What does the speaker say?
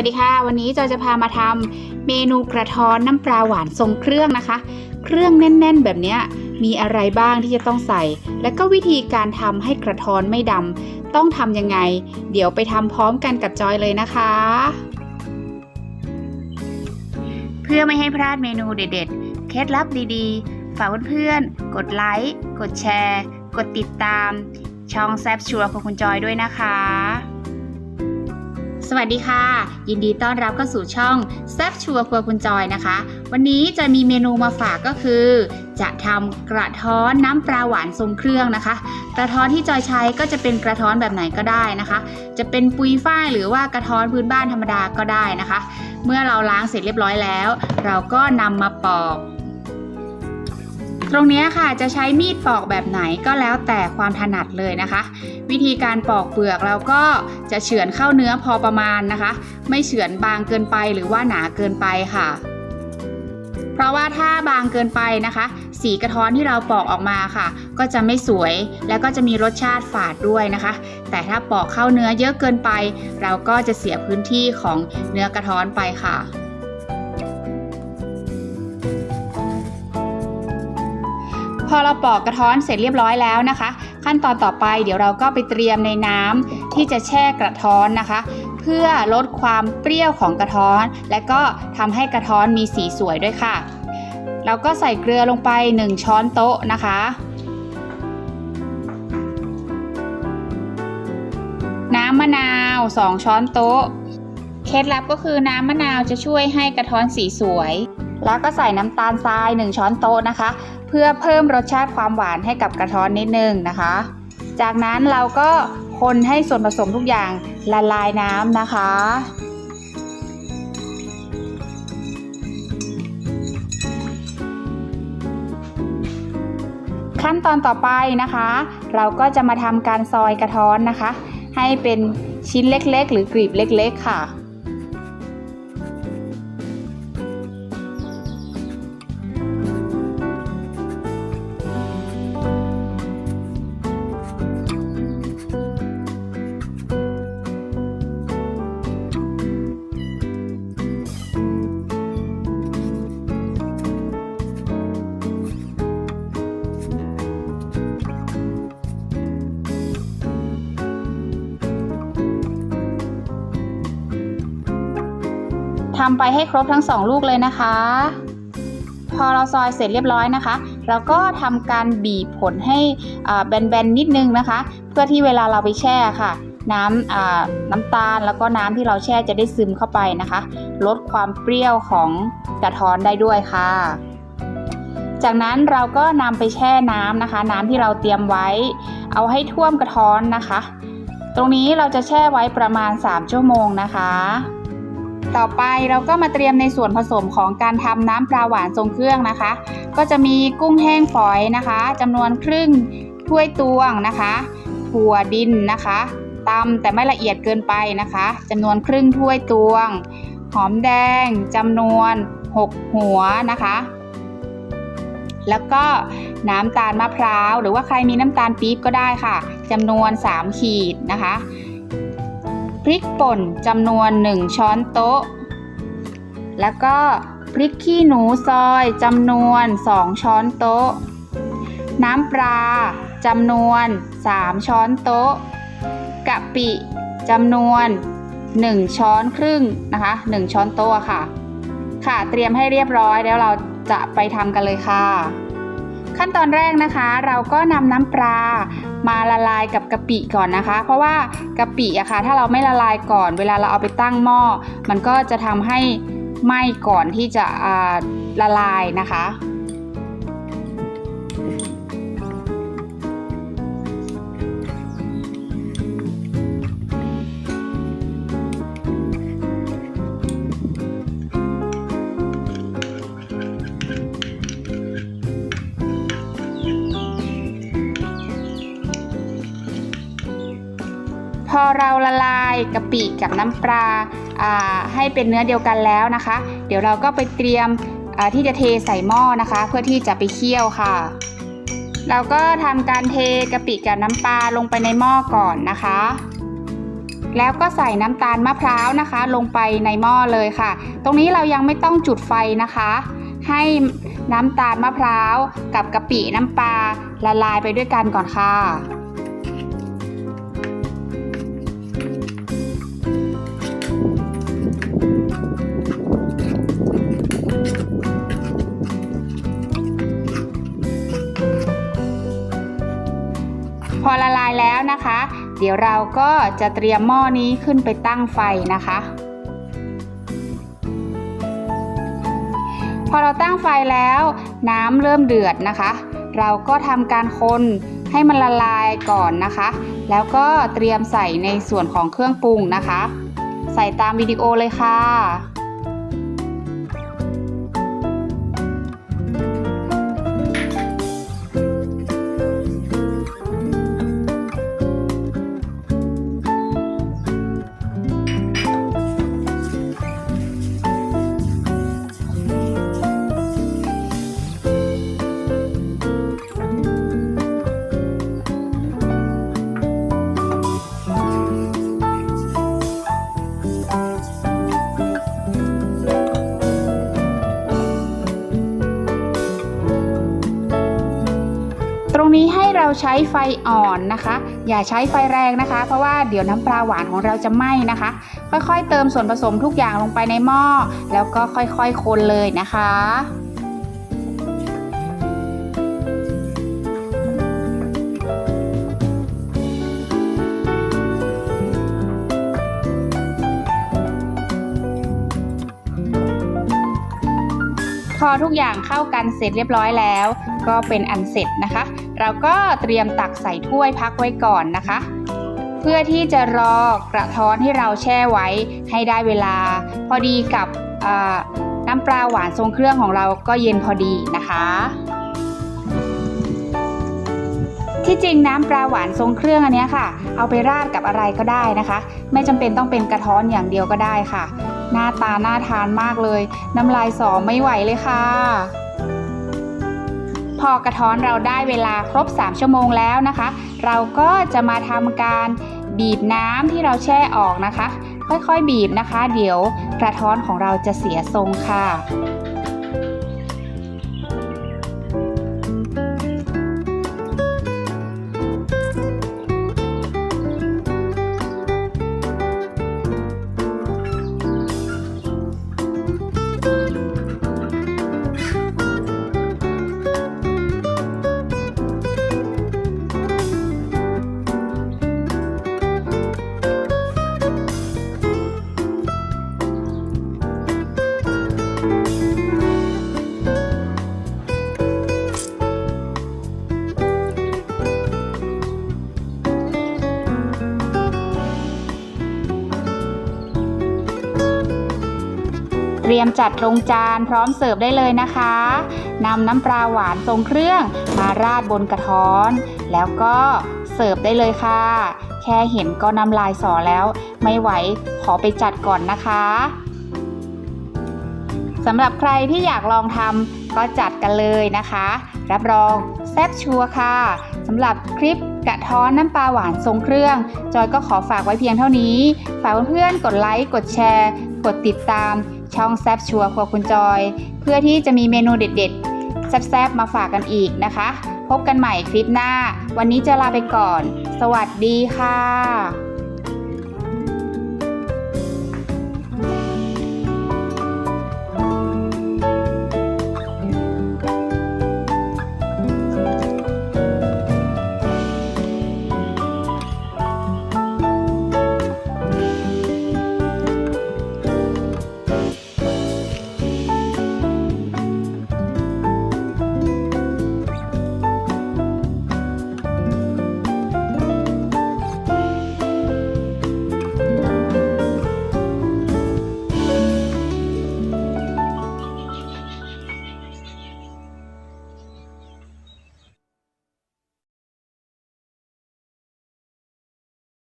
วัสดีค่ะ วันนี้จอยจะพามาทำเมนูกระท้อนน้ำปลาหวานทรงเครื่องนะคะ เครื่องแน่น ๆ แบบนี้มีอะไรบ้างที่จะต้องใส่ และก็วิธีการทำให้กระท้อนไม่ดำต้องทำยังไง เดี๋ยวไปทำพร้อมกันกับจอยเลยนะคะ เพื่อไม่ให้พลาดเมนูเด็ด ๆ เคล็ดลับดีๆ ฝากเพื่อนๆ กดไลค์ กดแชร์ กดติดตาม ช่องแซบชัวร์ของคุณจอยด้วยนะคะ สวัสดีค่ะ ยินดีต้อนรับเข้าสู่ช่องแซบชัวร์ครัวคุณจอยนะคะ วันนี้จะมีเมนูมาฝากก็คือ จะทำกระท้อนน้ำปลาหวานทรงเครื่องนะคะ กระท้อนที่จอยใช้ก็จะเป็นกระท้อนแบบไหนก็ได้นะคะ จะเป็นปุยฝ้ายหรือว่ากระท้อนพื้นบ้านธรรมดาก็ได้นะคะ เมื่อเราล้างเสร็จเรียบร้อยแล้ว เราก็นำมาปอก ตรงนี้ค่ะจะใช้มีดปอกแบบไหนก็แล้วแต่ความถนัดเลยนะคะ วิธีการปอกเปลือกเราก็จะเฉือนเข้าเนื้อพอประมาณนะคะ ไม่เฉือนบางเกินไปหรือว่าหนาเกินไปค่ะ เพราะว่าถ้าบางเกินไปนะคะ สีกระท้อนที่เราปอกออกมาค่ะ ก็จะไม่สวยแล้วก็จะมีรสชาติฝาดด้วยนะคะ แต่ถ้าปอกเข้าเนื้อเยอะเกินไป เราก็จะเสียพื้นที่ของเนื้อกระท้อนไปค่ะ พอเราปอกกระท้อนเสร็จเรียบร้อยแล้วนะคะ ขั้นตอนต่อไปเดี๋ยวเราก็ไปเตรียมในน้ำที่จะแช่กระท้อนนะคะ เพื่อลดความเปรี้ยวของกระท้อน และก็ทำให้กระท้อนมีสีสวยด้วยค่ะ เราก็ใส่เกลือลงไป 1 ช้อนโต๊ะนะคะน้ำมะนาว 2 ช้อนโต๊ะ เคล็ดลับก็คือน้ำมะนาวจะช่วยให้กระท้อนสีสวย แล้วก็ใส่น้ำตาลทราย 1 ช้อนโต๊ะนะคะ เพื่อเพิ่มรสชาติความหวานให้กับกระท้อนนิดนึงนะคะ จากนั้นเราก็คนให้ส่วนผสมทุกอย่างละลายน้ำนะคะขั้นตอนต่อไปนะคะ เราก็จะมาทำการซอยกระท้อนนะคะ ให้เป็นชิ้นเล็กๆ หรือกรีบเล็ก ๆ ค่ะ ทำไปให้ครบทั้งสองลูกเลยนะคะ พอเราซอยเสร็จเรียบร้อยนะคะ เราก็ทำการบีบผลให้แบนๆนิดนึงนะคะ เพื่อที่เวลาเราไปแช่ค่ะ น้ำน้ำตาลแล้วก็น้ำที่เราแช่จะได้ซึมเข้าไปนะคะ ลดความเปรี้ยวของกระท้อนได้ด้วยค่ะ จากนั้นเราก็นำไปแช่น้ำนะคะ น้ำที่เราเตรียมไว้ เอาให้ท่วมกระท้อนนะคะ ตรงนี้เราจะแช่ไว้ประมาณ 3 ชั่วโมงนะคะ ต่อไปเราก็มาเตรียมในส่วนผสมของการทำน้ำปลาหวานทรงเครื่องนะคะ ก็จะมีกุ้งแห้งฝอยนะคะจำนวนครึ่งถ้วยตวงนะคะถั่วดินนะคะตำแต่ไม่ละเอียดเกินไปนะคะจำนวนครึ่งถ้วยตวง หอมแดงจำนวน 6 หัวนะคะ แล้วก็น้ำตาลมะพร้าว หรือว่าใครมีน้ำตาลปี๊บก็ได้ค่ะจำนวน 3 ขีดนะคะ พริกป่นจำนวน 1 ช้อนโต๊ะ แล้วก็พริกขี้หนูซอยจำนวน 2 ช้อนโต๊ะ น้ำปลาจำนวน 3 ช้อนโต๊ะ กะปิจำนวน 1 ช้อนครึ่งนะคะ 1 ช้อนโต๊ะค่ะ ค่ะเตรียมให้เรียบร้อยแล้วเราจะไปทำกันเลยค่ะ ขั้นตอนแรกนะคะ เราก็นำน้ำปลา มาละลายกับกะปิก่อนนะคะ เพราะว่ากะปิอะค่ะถ้าเราไม่ละลายก่อน เวลาเราเอาไปตั้งหม้อมันก็จะทำให้ไหม้ก่อนที่จะละลายนะคะ อเราละลายกะปิกับน้ำปลาาให้เป็นเนื้อเดียวกันแล้วนะคะ เดี๋ยวเราก็ไปเตรียมที่จะเทใส่หม้อนะคะ เพื่อที่จะไปเคี่ยวค่ะ เราก็ทำการเทกะปิกับน้ำปลาลงไปในหม้อก่อนนะคะ แล้วก็ใส่น้ำตาลมะพร้าวนะคะ ลงไปในหม้อเลยค่ะ ตรงนี้เรายังไม่ต้องจุดไฟนะคะ ให้น้ำตาลมะพร้าวกับกะปิน้ำปลาละลายไปด้วยกันก่อนค่ะ นะคะ เดี๋ยวเราก็จะเตรียมหม้อนี้ขึ้นไปตั้งไฟนะคะ พอเราตั้งไฟแล้ว น้ำเริ่มเดือดนะคะ เราก็ทำการคนให้มันละลายก่อนนะคะ แล้วก็เตรียมใส่ในส่วนของเครื่องปรุงนะคะ ใส่ตามวิดีโอเลยค่ะ รงนี้ให้เราใช้ไฟอ่อนนะคะ อย่าใช้ไฟแรงนะคะ เพราะว่าเดี๋ยวน้ำปลาหวานของเราจะไหม้นะคะ ค่อยๆ เติมส่วนผสมทุกอย่างลงไปในหม้อ แล้วก็ค่อยๆ คนเลยนะคะพอทุกอย่างเข้ากันเสร็จเรียบร้อยแล้ว ก็เป็นอันเสร็จนะคะ เราก็เตรียมตักใส่ถ้วยพักไว้ก่อนนะคะ เพื่อที่จะรอกระท้อนที่เราแช่ไว้ให้ได้เวลา พอดีกับน้ำปลาหวานทรงเครื่องของเราก็เย็นพอดีนะคะ ที่จริงน้ำปลาหวานทรงเครื่องอันนี้ค่ะ เอาไปราดกับอะไรก็ได้นะคะ ไม่จำเป็นต้องเป็นกระท้อนอย่างเดียวก็ได้ค่ะ หน้าตาน่าทานมากเลย น้ำลายสอไม่ไหวเลยค่ะ พอกระท้อนเราได้เวลาครบ 3 ชั่วโมงแล้วนะคะ เราก็จะมาทำการบีบน้ำที่เราแช่ออกนะคะ ค่อยๆบีบนะคะ เดี๋ยวกระท้อนของเราจะเสียทรงค่ะ เตรียมจัดลงจานพร้อมเสิร์ฟได้เลยนะคะนำน้ำปลาหวานทรงเครื่องมาราดบนกระท้อน แล้วก็เสิร์ฟได้เลยค่ะ แค่เห็นก็น้ำลายสอแล้ว ไม่ไหวขอไปจัดก่อนนะคะสำหรับใครที่อยากลองทำก็จัดกันเลยนะคะ รับรองแซ่บชัวร์ค่ะสำหรับคลิปกระท้อนน้ำปลาหวานทรงเครื่อง จอยก็ขอฝากไว้เพียงเท่านี้ ฝากเพื่อนๆกดไลค์ กดแชร์ กดติดตาม ช่องแซบชัวร์ครัวคุณจอย เพื่อที่จะมีเมนูเด็ด ๆ แซบๆมาฝากกันอีกนะคะ พบกันใหม่คลิปหน้า วันนี้จะลาไปก่อน สวัสดีค่ะ